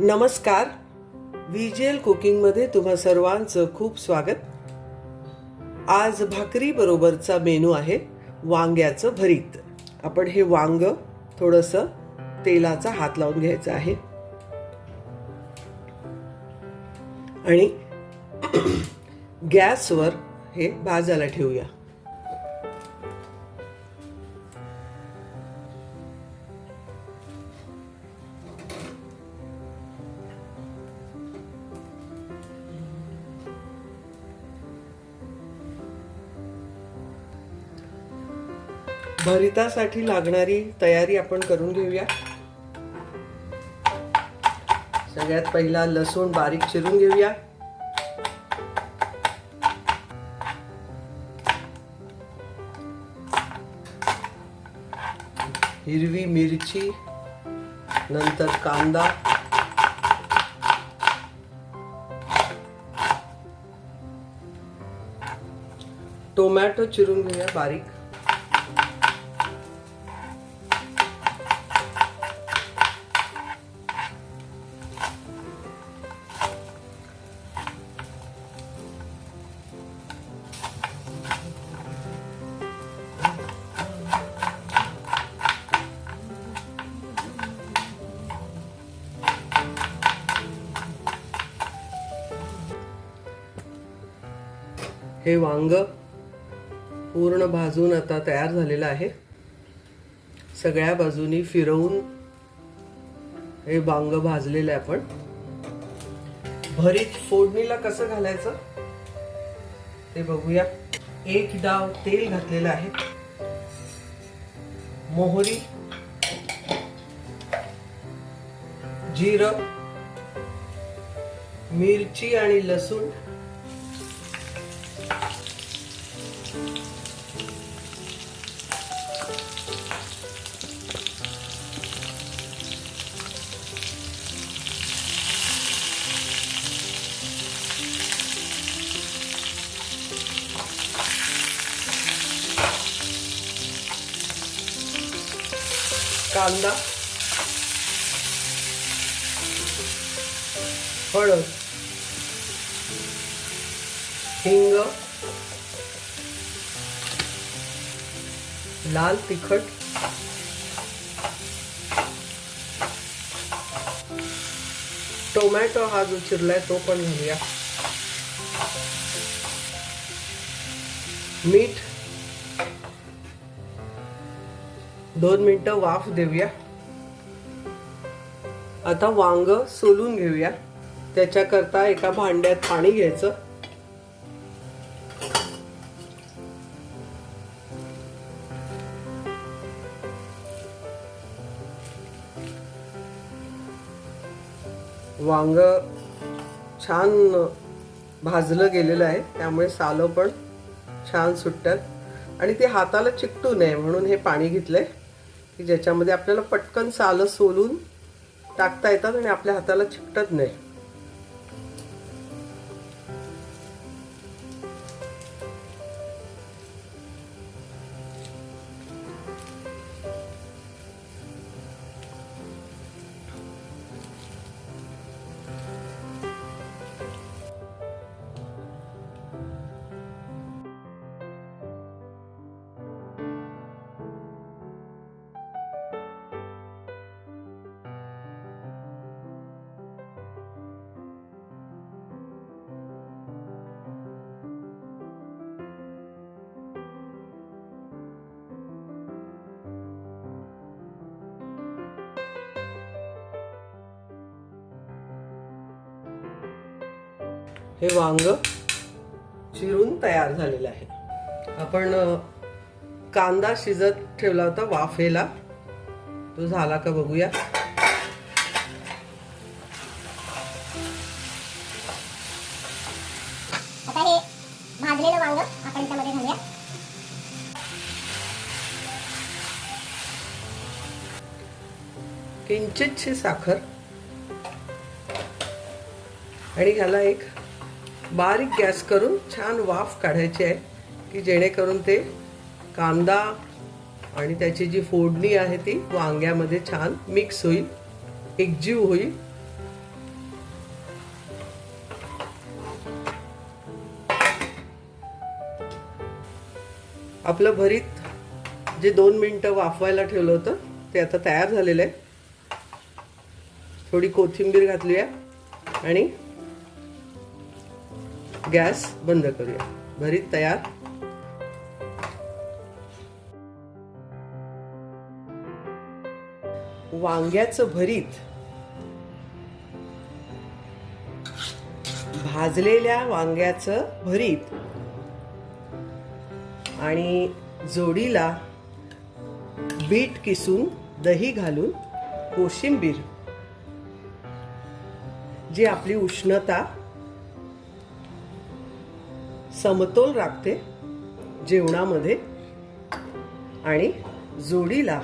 नमस्कार. व्हिज्युअल कुकिंगमध्ये तुम्हा सर्वांचं खूप स्वागत. आज भाकरीबरोबरचा मेनू आहे वांग्याचं भरीत. आपण हे वांग थोडंसं तेलाचा हात लावून घ्यायचं आहे. आणि गॅसवर हे भाजायला ठेवूया. भरितासाठी लागणारी तयारी आपण करून घेऊया. सगळ्यात पहिला लसूण बारीक चिरून घेऊया. हिरवी मिरची नंतर कांदा. टोमॅटो चिरून घेऊया बारीक. हे वांग पूर्ण भाजून आता तयार झालेलं आहे. सगळ्या बाजूनी फिरवून हे वांग भाजलेलं आहे आपण. भरीत फोडणीला कसं घालायचं? ते बघूया. एक डाव तेल घातलेलं आहे. मोहरी जिरं मिरची आणि लसूण कांदा। हळद। हिंग। लाल तिखट। टोमॅटो हा जो चिरलाय तो मीठ दोन मिनटं वाफ देऊया. आता वांग सोलून घेऊया. त्याच्याकरता एका भांड्यात पाणी घ्यायचं. वांग छान भाजलं गेलेलं आहे त्यामुळे सालं पण छान सुटतात. आणि ते हाताला चिकटू नये म्हणून हे पाणी घेतलंय. की ज्याच्यामध्ये आपल्याला पटकन सालं सोलून टाकता येतात आणि आपल्या हाताला चिकटत नाही. हे वांग चिरून तयार झालेलं आहे. आपण कांदा शिजत ठेवला होता वाफेला. तो झाला का बघूया. आता हे भाजलेलं वांग आपण त्यामध्ये घालूया. किंचितशी साखर. आणि ह्याला एक बारीक गॅस करून छान वाफ काढायची आहे की जेणेकरून ते कांदा आणि त्याची जी फोडणी आहे ती वांग्यामध्ये छान मिक्स होईल एकजीव होईल. आपलं भरीत जे दोन मिनटं वाफवायला ठेवलं होतं ते आता तयार झालेलं आहे. थोडी कोथिंबीर घातली आहे आणि गॅस बंद करूया. भरीत तयार. वांग्याचं भरीत. भाजलेल्या वांग्याचं भरीत. आणि जोडीला बीट किसून दही घालून कोशिंबीर. जी आपली उष्णता समतोल राखते जेवणामध्ये आणि जोडीला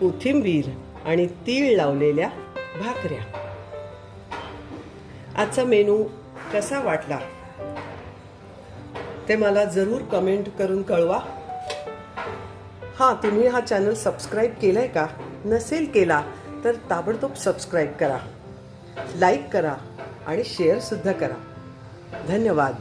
कोथिंबीर आणि तीळ लावलेल्या भाकऱ्या. आजचा मेनू कसा वाटला? ते मला जरूर कमेंट करून कळवा. हां तुम्ही हा चॅनल सबस्क्राईब केलाय का? नसेल केला तर ताबडतोब सबस्क्राईब करा. लाईक करा आणि शेअरसुद्धा करा. धन्यवाद.